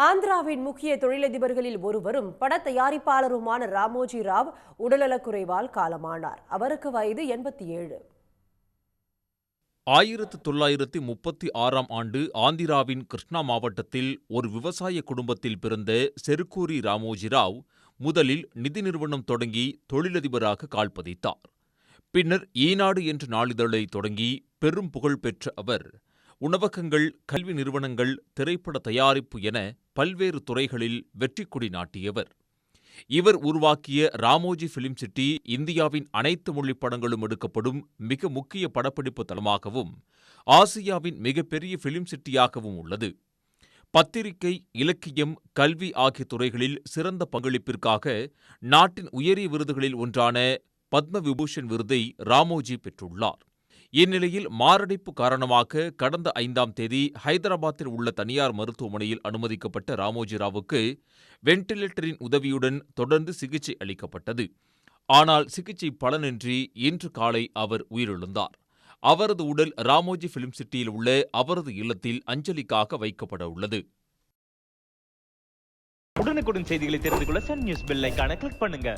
ஆந்திராவின் முக்கிய தொழிலதிபர்களில் ஒருவரும் பட தயாரிப்பாளருமான ராமோஜி ராவ் உடல்நலக்குறைவால் காலமானார். அவருக்கு வயது எண்பத்தி ஏழு. ஆயிரத்து தொள்ளாயிரத்தி முப்பத்தி ஆறாம் ஆண்டு ஆந்திராவின் கிருஷ்ணா மாவட்டத்தில் ஒரு விவசாய குடும்பத்தில் பிறந்த செருக்கூரி ராமோஜி ராவ் முதலில் நிதி நிறுவனம் தொடங்கி தொழிலதிபராக கால்பதித்தார் பின்னர் ஈனாடு என்ற நாளிதழை தொடங்கி பெரும் புகழ் பெற்ற அவர் உணவகங்கள் கல்வி நிறுவனங்கள் திரைப்பட தயாரிப்பு என பல்வேறு துறைகளில் வெற்றிக்கொடி நாட்டியவர். இவர் உருவாக்கிய ராமோஜி பிலிம் சிட்டி இந்தியாவின் அனைத்து மொழி படங்களும் எடுக்கப்படும் மிக முக்கிய படப்பிடிப்பு தளமாகவும் ஆசியாவின் மிகப்பெரிய பிலிம் சிட்டியாகவும் உள்ளது. பத்திரிகை இலக்கியம் கல்வி ஆகிய துறைகளில் சிறந்த பங்களிப்பிற்காக நாட்டின் உயரிய விருதுகளில் ஒன்றான பத்ம விபூஷன் விருதை ராமோஜி பெற்றுள்ளார். இந்நிலையில் மாரடைப்பு காரணமாக கடந்த ஐந்தாம் தேதி ஹைதராபாத்தில் உள்ள தனியார் மருத்துவமனையில் அனுமதிக்கப்பட்ட ராமோஜி ராவுக்கு வென்டிலேட்டரின் உதவியுடன் தொடர்ந்து சிகிச்சை அளிக்கப்பட்டது. ஆனால் சிகிச்சை பலனின்றி இன்று காலை அவர் உயிரிழந்தார். அவரது உடல் ராமோஜி பிலிம் சிட்டியில் உள்ள அவரது இல்லத்தில் அஞ்சலிக்காக வைக்கப்பட உள்ளது. உடனுக்குடன் செய்திகளை தெரிந்து கொள்ள சன் நியூஸ் பெல் ஐகானை கிளிக் பண்ணுங்க.